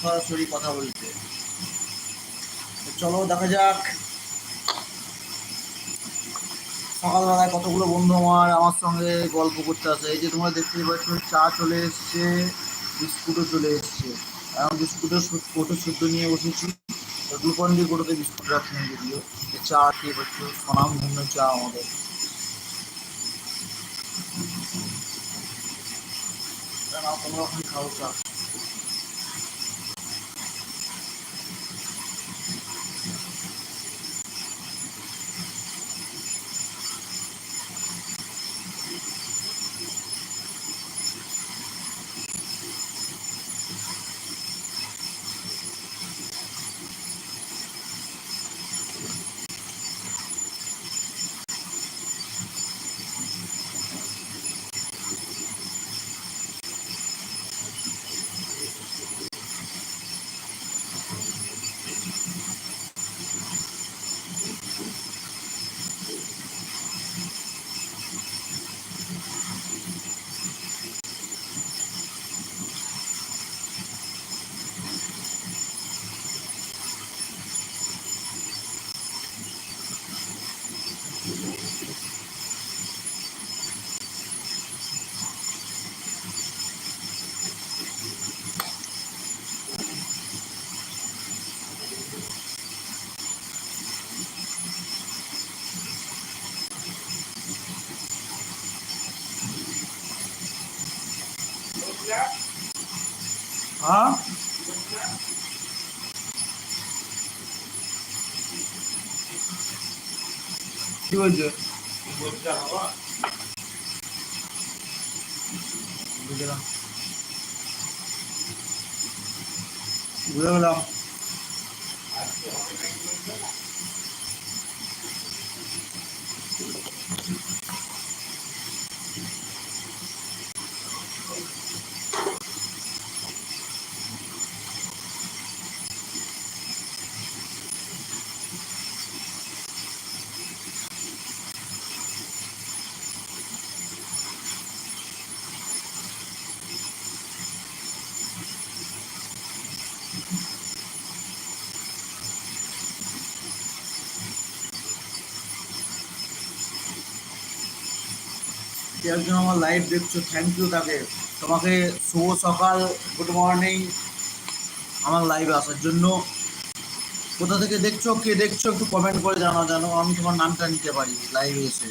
সরাসরি কথা বলতে। চলো, দেখা যাক। সকালবেলায় কতগুলো বন্ধু আমার আমার সঙ্গে গল্প করতে আসে। এই যে তোমরা দেখতেই পাচ্ছ, চা চলে এসছে, বিস্কুটও চলে এসছে। এখন বিস্কুটের কোটো শুদ্ধ নিয়ে বসেছি। গ্লুকন দিয়ে কোটোতে বিস্কুট রাখছি না যদিও চা খেয়ে পাচ্ছ, সনাম ভিন্ন চা আমাদের। তোমরা ওখানে খাও চা হ্যাঁ কি বলছো? বুঝলাম। একজন আমার লাইভ দেখছ থ্যাংক ইউ তাকে। তোমাকে শুভ সকাল গুড মর্নিং আমার লাইভে আসার জন্য। কোথা থেকে দেখছ, কে দেখছ, একটু কমেন্ট করে জানাও জানো আমি তোমার নামটা নিতে পারি লাইভে এসে।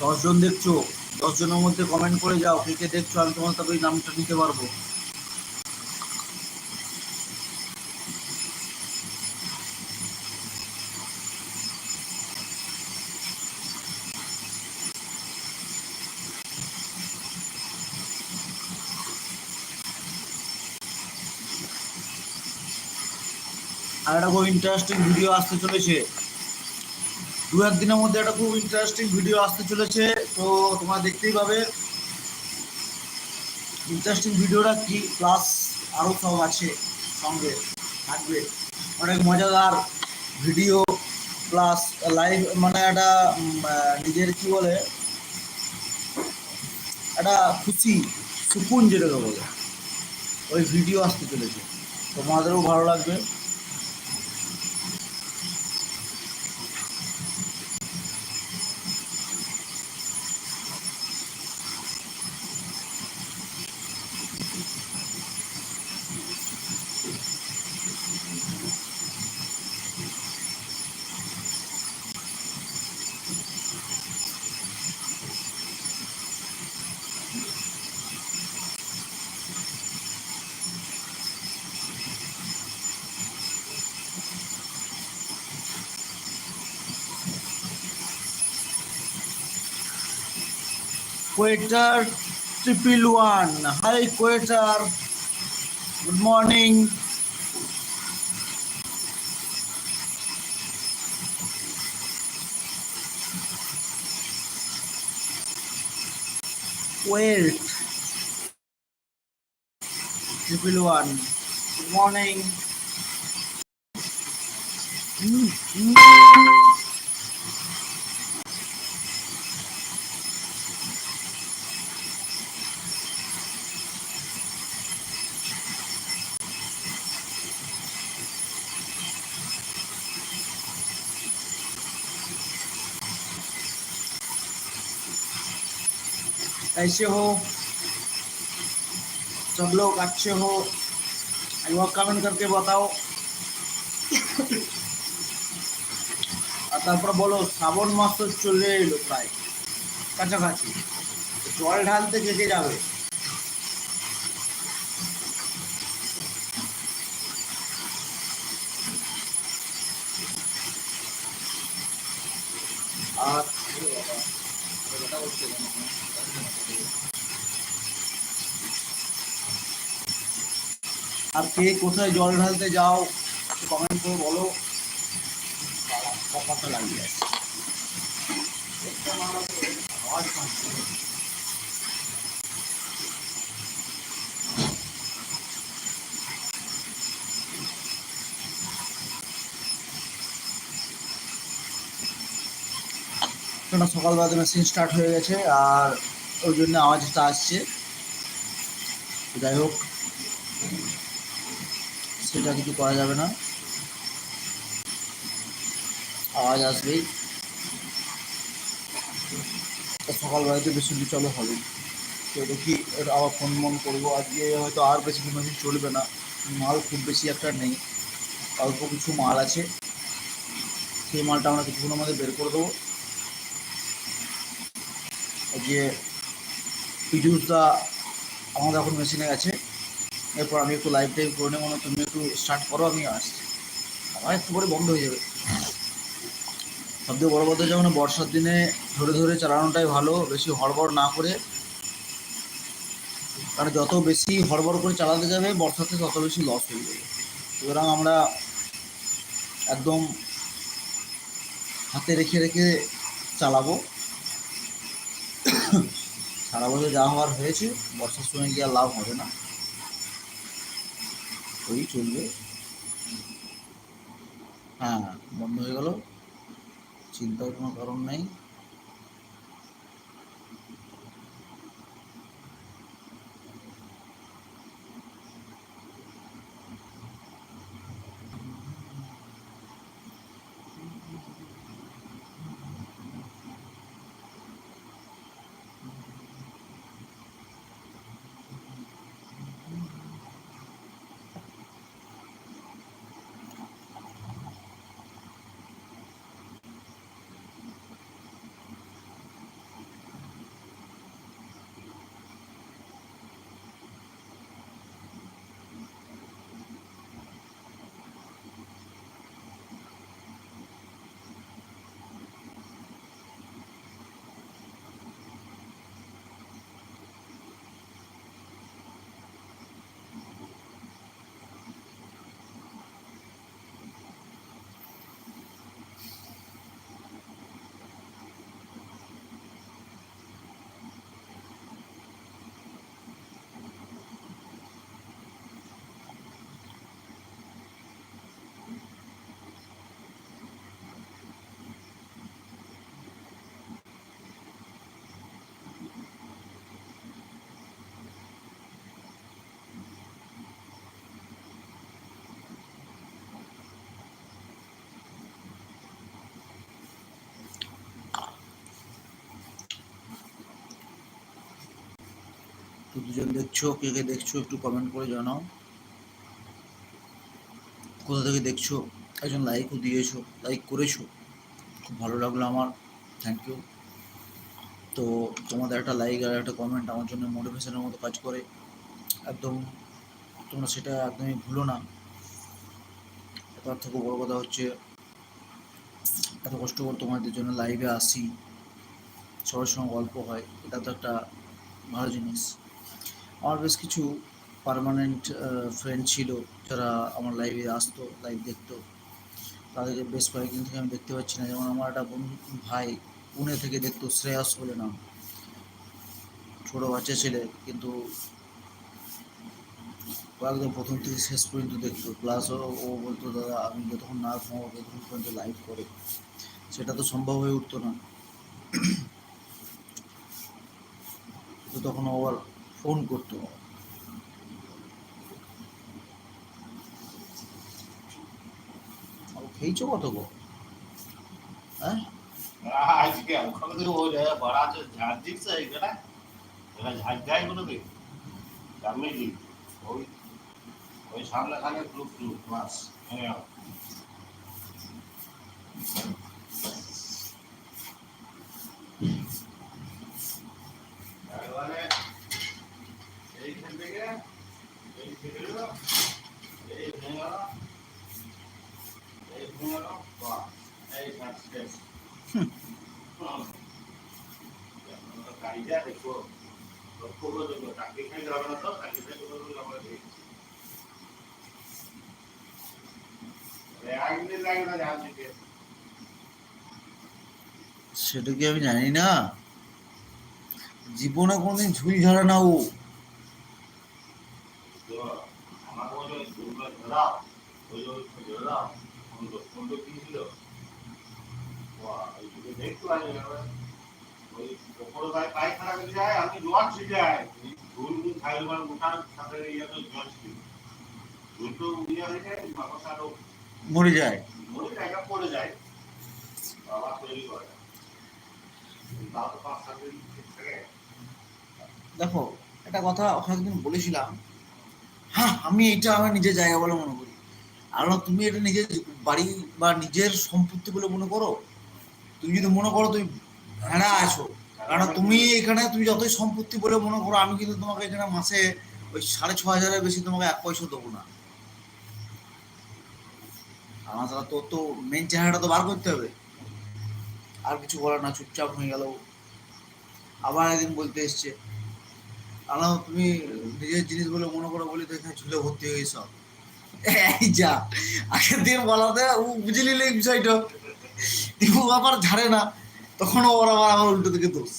দশজন দেখছ, দশজনের মধ্যে কমেন্ট করে যাও, কে কে দেখছ, আমি তোমার তবে নামটা নিতে পারব। খুব ইন্টারেস্টিং ভিডিও আসতে চলেছে। দু একদিনের মধ্যে একটা খুব ইন্টারেস্টিং ভিডিও আসতে চলেছে, তো তোমরা দেখতেই পাবে। ইন্টারেস্টিং ভিডিওটা কি প্লাস আরও সব আছে সঙ্গে, থাকবে। অনেক মজাদার ভিডিও প্লাস লাইভ মানে একটা নিজের কি বলে, একটা খুশি সুকুন যেটাকে বলে, ওই ভিডিও আসতে চলেছে। তোমাদেরও ভালো লাগবে। Quarter triple one hi quarter good morning wait triple one good morning कैसे हो सब लोग अच्छे हो एक बार कमेंट करके बताओ আর তারপর বলো শ্রাবণ মাস তো চলে এলো প্রায় কাছাকাছি জল ঢালতে কে কে যাবে আর আর কে কোথায় জল ঢালতে যাও কমেন্ট করে বলো। কপাটা লাগিয়ে সকালবেলাতে মেশিন স্টার্ট হয়ে গেছে, আর ওই জন্য আওয়াজটা আসছে। যাই হোক সেটা কিছু করা যাবে না। আওয়াজ আসবেই। তা সকালবেলাতে বেশি চলো হবে। তো দেখি আবার ফোন মন করব। আজকে হয়তো আর বেশি দিন চলবে না। মাল খুব বেশি একটা নেই। অল্প কিছু মাল আছে। সেই মালটা আমরা কিছুক্ষণের মধ্যে বের করে দেবো। যে পিজুসদা আমাদের এখন মেশিনে গেছে। এরপর আমি একটু লাইভ টাইভ করে নেব তুমি একটু স্টার্ট করো, আমি আসছি। আমার একটু করে বন্ধ হয়ে যাবে। সবথেকে বড় কথা যেমন বর্ষার দিনে ধরে ধরে চালানোটাই ভালো, বেশি হড়বড় না করে। কারণ যত বেশি হড়বড় করে চালাতে যাবে বর্ষাতে তত বেশি লস হয়ে যাবে। সুতরাং আমরা একদম হাতে রেখে রেখে চালাবো। সারা বছর যা হওয়ার হয়েছে, বর্ষার সময় গিয়ে আর লাভ হবে না। ওই চলবে। হ্যাঁ বন্ধ হয়ে গেল। চিন্তার কোনো কারণ নেই। দুজন দেখছ কে কে দেখছ, একটু কমেন্ট করে জানাও। কোথা থেকে দেখছ? একজন লাইকও দিয়েছ লাইক করেছ। খুব ভালো লাগল আমার। থ্যাংক ইউ তো তোমাদের একটা লাইক আর একটা কমেন্ট আমার জন্য মোটিভেশনের মতো কাজ করে। একদম তোমরা সেটা একদমই ভুলো না। তার থেকে বড় কথা হচ্ছে, এত কষ্ট করে তোমাদের জন্য লাইভে আসি। সবার সঙ্গে গল্প হয়, এটা তো একটা ভালো জিনিস। আমার বেশ কিছু পার্মানেন্ট ফ্রেন্ড ছিল যারা আমার লাইভে আসতো লাইভ দেখতো। তাদেরকে বেশ কয়েকদিন থেকে আমি দেখতে পাচ্ছি না। যেমন আমার একটা বন্ধু ভাই পুনে থেকে দেখতো, শ্রেয়াস বলে নাম। ছোটো বাচ্চা ছেলে, কিন্তু একদম প্রথম থেকে শেষ পর্যন্ত দেখতো। প্লাস ও বলতো, দাদা, আমি যতক্ষণ না ঘুমাবো, ততক্ষণ পর্যন্ত লাইভ করে। সেটা তো সম্ভব হয়ে উঠতো না। তো তখন ও আবার ফোন করতো। খেয়েছো কত গো? হ্যাঁ? আজকে ওখানে তো হয়ে যায় বড় আছে ঝাঁজ দিচ্ছে এখানে এরা ঝাঁজ দেয় কোনো দিন দামি ওই ওই সামনে সামনে গ্রুপ গ্রুপ ক্লাস হ্যাঁ। সেটা কি আমি জানি না? জীবনে কোনোদিন ঝুল ঝাড়ে না ও। আমার ওই যে দুর্গা ধরা ওই যে ওই ধরা কোন কোন কি ছিল বাহ এই যে দেখতে লাগে ওই ওপরে গায়ে পায়ে খারাপ যায় আমি জোয়ার ছিটে যায় ধুল ধুল খাই মানে গোটার সাথে ইয়ে তো জল ছিল ধুল তো ইয়ে হয়ে যায় মাকসারও মরে যায়। মরে জায়গা পড়ে যায়। বাবা তৈরি করে। তাও পাঁচ সাত দিন থাকে। দেখো একটা কথা ওখানে একদিন বলেছিলাম হ্যাঁ আমি এটা আমার নিজের জায়গা বলে মনে করি। আর না তুমি এটা নিজের বাড়ি বা নিজের সম্পত্তি বলে মনে করো? তুমি যদি মনে করো তুমি ভেড়া আছো, কারণ তুমি এখানে তুমি যতই সম্পত্তি বলে মনে করো, আমি কিন্তু তোমাকে এখানে মাসে ওই সাড়ে ছ হাজারের বেশি তোমাকে এক পয়সা দেবো না। আমার তারা তোর তো মেন চেহারাটা তো বার করতে হবে। আর কিছু বলার না, চুপচাপ হয়ে গেল আবার একদিন বলতে এসছে, আলো, তুমি নিজের জিনিস বলে মনে করো বলি তো এখানে ঝুলে ভর্তি হয়ে সব এই যা, আগের দিন বলাতে ও বুঝে নিলে বিষয়টা। ও আবার ঝাড়ে না তখন ওর আবার আমার উল্টো দিকে দোষ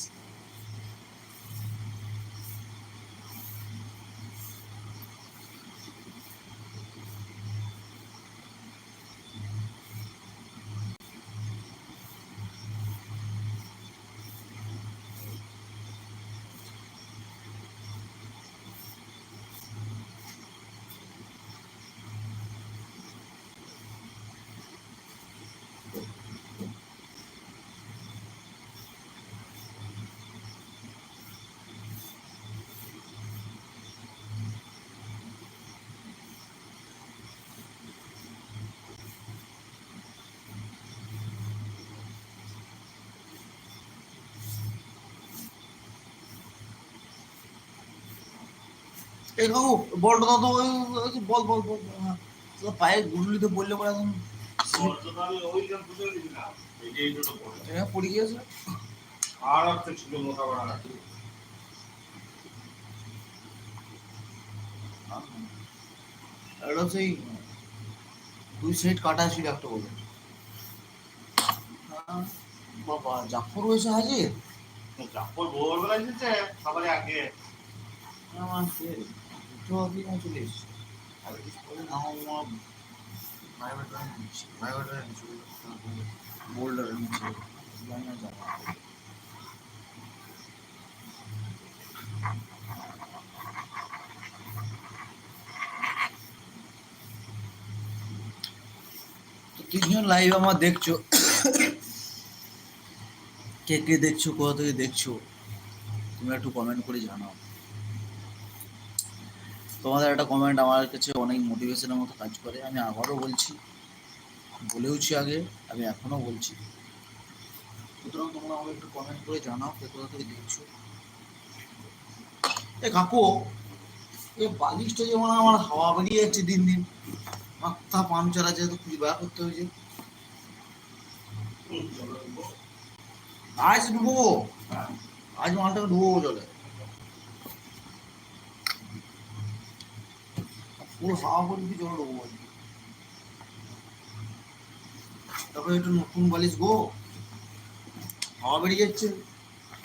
এই কাকু বলটা তো ওই বল বল বল হ্যাঁ। পায়ে বললে পরে এখন ওর জন্য আমি ওই জন্য এই যে এই দুটো পড়ে হ্যাঁ, গিয়েছে। আর একটা ছিল মোটা এটা সেই দুই সাইড কাটা ছিল একটা বলে। হ্যাঁ, বাবা জাফর হয়েছে হাজির? জাফর ভোরবেলা এসেছে সবারই আগে। আমার সে দুটো আগে না চলে এসছে তিনজন লাইভ আমার দেখছ কে কে দেখছ কোথা থেকে দেখছ তুমি একটু কমেন্ট করে জানাও তোমাদের একটা কমেন্ট আমার কাছে অনেক মোটিভেশনের মতো কাজ করে। আমি আবারও বলছি, বলেওছি আগে, আমি এখনও বলছি। সুতরাং তোমরা আমাকে একটু কমেন্ট করে জানাও কে কোথা থেকে দেখছ। এ কাকু এই বালিশটা যেমন আমার হাওয়া বেরিয়ে যাচ্ছে দিন দিন, মাথা পাংচার আছে তো খুঁজে বার করতে হয়েছে। আজ ডুবো, আজ মালটাকে ডুবো জলে। পুরো হাওয়া পড়বি জল। তারপরে একটু নতুন বালিশ গো। হাওয়া বেরিয়ে যাচ্ছে।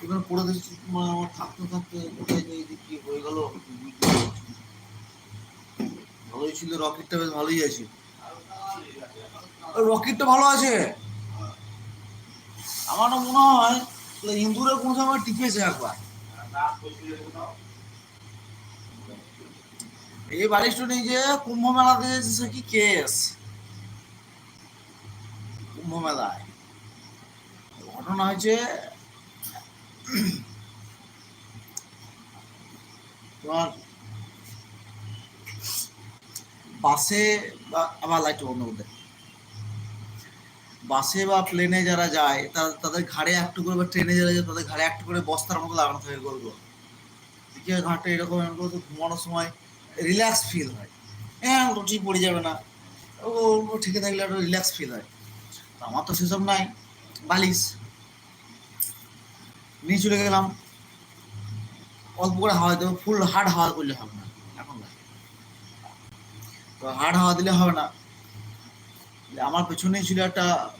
এখানে পড়ে দিচ্ছি মানে আমার থাকতে থাকতে কোথায় যে কি হয়ে গেল। ভালোই ছিল, রকেটটা বেশ ভালোই আছে। রকেটটা ভালো আছে। আমার না মনে হয়, তাহলে ইন্দুরের কোনো সময় টিপেছে একবার। এই বালিশটা নিয়ে যে, কুম্ভ মেলাতে সে কি কেস? কুম্ভ মেলায়। ঘটনা হয়েছে, তোমার বাসে বা, আবার লাইট বন্ধ করতে বাসে বা প্লেনে যারা যায়, তা- তাদের ঘাড়ে একটু করে বা ট্রেনে যারা যায়, তাদের ঘাড়ে একটু করে বস্তার মতো লাগানো থাকে গোল গোল। ঘাটে এরকম এরকম ঘুমানোর সময় রিল্যাক্স ফিল হয়। হ্যাঁ রুটি পড়ে যাবে না। ও ঠিকই থাকলে একটা রিল্যাক্স ফিল হয়। আমার তো সেসব নাই। বালিশ। নিয়ে চলে গেলাম। অল্প করে হাওয়া দেবো ফুল হার্ড হাওয়া করলে হবে না। এখন তো হার্ড হাওয়া দিলে হবে না। আমার পেছনেই ছিল একটা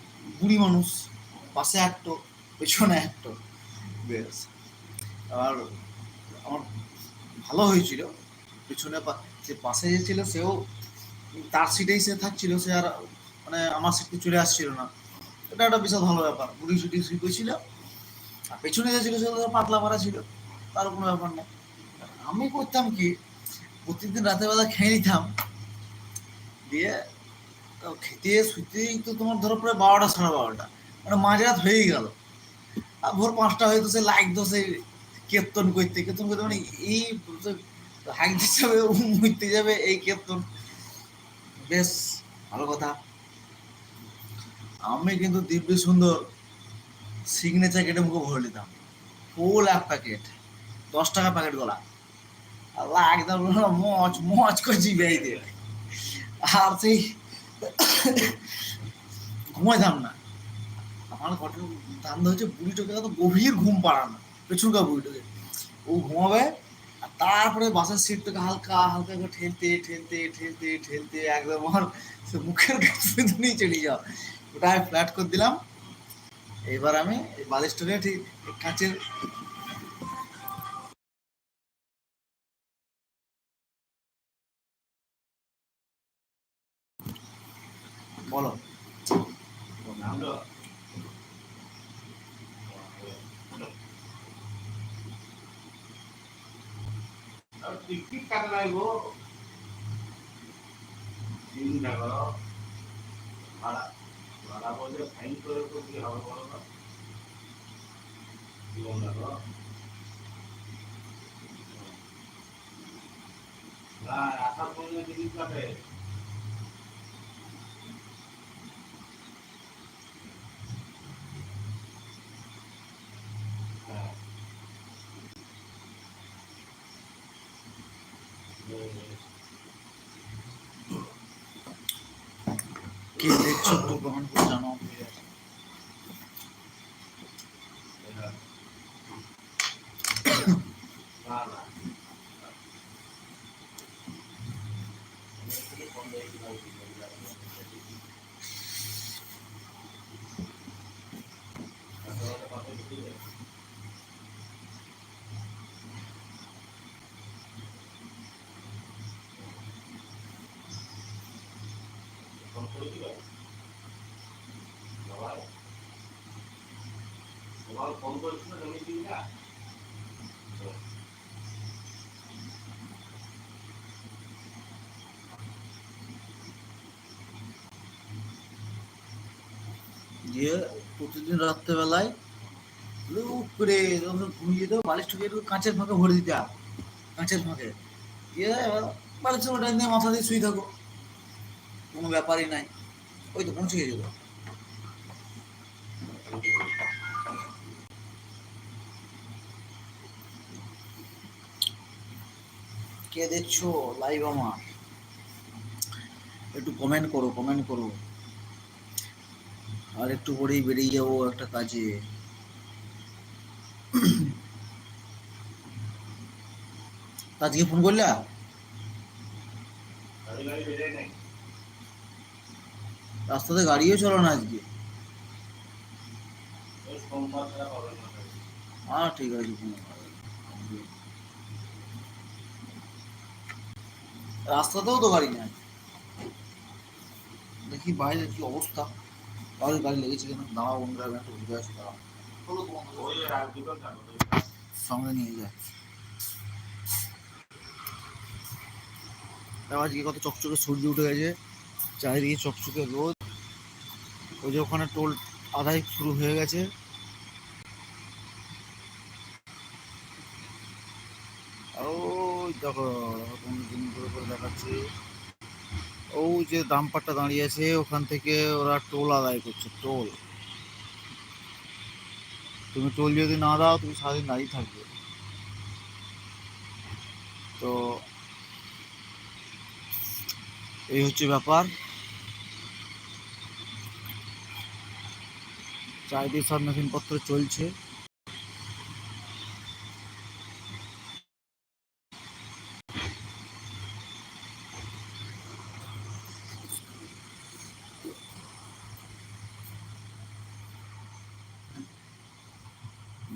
বুড়ি মানুষ। পাশে একটো, পেছনে একটো। বেশ। আর আমার ভালো হয়েছিল। পেছনে যে পাশে যে ছিল, সেও তার সিটেই সে থাকছিল, সে আর মানে আমার সিটে চলে আসছিল না। এটা একটা বিশাল ভালো ব্যাপার। বুড়ি সুটি শুয়েছিল আর পেছনে যে ছিল সে পাতলা মারা ছিল। তার কোনো ব্যাপার নেই। আমি করতাম কি, প্রতিদিন রাতের বেলা খেয়ে নিতাম। দিয়ে খেতে, শুতেই তো তোমার ধরো প্রায় বারোটা, সাড়ে বারোটা। মানে মাঝরাত হয়েই গেল। আর ভোর পাঁচটা হয়তো সে লাইক দোষে কীর্তন করতে কীর্তন করতে মানে এই হাইতে যাবে মুইতে যাবে, এই কীর্তন বেশ, ভালো কথা। আমি কিন্তু দিব্য সুন্দর সিগনেচার কেটে মুখে ভরে নিতাম। ফুল এক প্যাকেট দশ টাকা প্যাকেট গলা। আল্লাহ, একদম মচ মচ করে জিবিয়াই দিয়ে আর সেই ঘুমাইতাম না। আমার ঘটনা ধান্দা হচ্ছে বুড়িটাকে তো গভীর ঘুম পাড়ানো। পেছনকার বুড়িটাকে। ও ঘুমাবে তারপরে বাসের সিট থেকে হালকা হালকা করে ঠেলতে ঠেলতে ঠেলতে ঠেলতে একদম আমার মুখের কাছে নিয়ে চলে যাও ওটা আমি ফ্ল্যাট করে দিলাম। এবার আমি বালিশটাকে ঠিক কাঁচের বলো নামলো আর টিকিট কাটা লাগবো ভাড়া ভাড়া বলে ফাইন করে তো কি হবে বলো না জীবন দেখো আসার পর্যন্ত টিকিট কাটে হ্যাঁ কে দেখছ একটু কমেন্ট করে জানাও ফোন করেছিল দিনটা দিয়ে প্রতিদিন রাত্রেবেলায় করে ঘুমিয়ে যেত, বালিশ ঠুকে একটু কাঁচের ফাঁকে ভরে দিতাম, কাঁচের ফাঁকে। দিয়ে ওটা নিয়ে মাথা দিয়ে শুয়ে থাকো। কোনো ব্যাপারই নাই। ওই তো পৌঁছে গেছিল কে দেখছ লাইভ আমার? একটু কমেন্ট করো কমেন্ট করো। আর একটু পরেই বেরিয়ে যাব একটা কাজে। আজকে ফোন করলা? রাস্তাতে গাড়িও চলো না আজকে। হ্যাঁ ঠিক আছে কোনো ব্যাপার নেই। রাস্তাতেও তো গাড়ি নেই। দেখি বাইরে কি অবস্থা। তাহলে গাড়ি লেগেছে কেন, দাঁড়াও বন্ধুরা, আমি একটু ঘুরে আসি সঙ্গে নিয়ে যায় আজকে কত চকচকে সূর্য উঠে গেছে। চারিদিকে চকচকে রোদ। ওই যে ওখানে টোল আদায় শুরু হয়ে গেছে। আর ওই দেখো করে দেখাচ্ছি। ওই যে দাম্পারটা দাঁড়িয়ে আছে, ওখান থেকে ওরা টোল আদায় করছে, টোল। তুমি টোল যদি না দাও, তুমি সারাদিন দাঁড়িয়ে থাকবে। তো এই হচ্ছে ব্যাপার। চারিদিকে সব মেশিনপত্র চলছে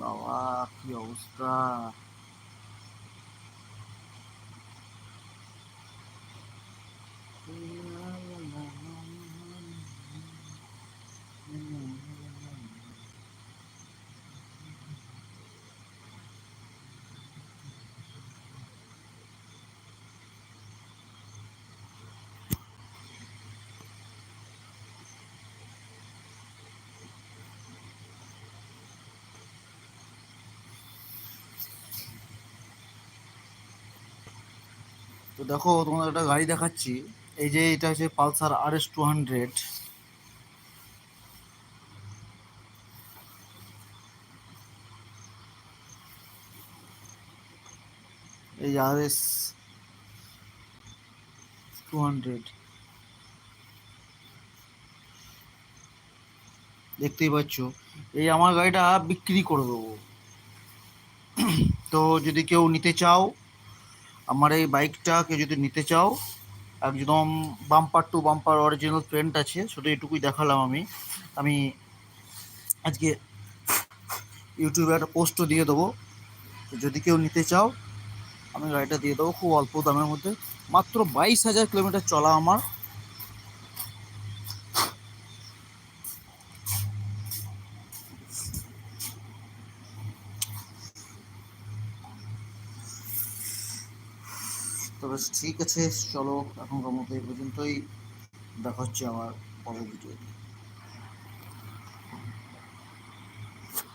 বাবা কি অবস্থা তো দেখো, তোমাদের একটা গাড়ি দেখাচ্ছি। এই যে এটা হচ্ছে Pulsar R S two hundred এই আর এস টু হান্ড্রেড দেখতেই পাচ্ছ। এই আমার গাড়িটা বিক্রি করে দেবো। তো যদি কেউ নিতে চাও আমার এই বাইকটাকে যদি নিতে চাও, একদম bumper to bumper original print আছে, শুধু এটুকুই দেখালাম আমি। আমি আজকে ইউটিউবে একটা পোস্টও দিয়ে দেবো। যদি কেউ নিতে চাও, আমি গাড়িটা দিয়ে দেবো খুব অল্প দামের মধ্যে। মাত্র বাইশ হাজার কিলোমিটার চলা আমার। ঠিক আছে চলো এখনকার মতো এই পর্যন্তই। দেখা হচ্ছে আমার পরের ভিডিওতে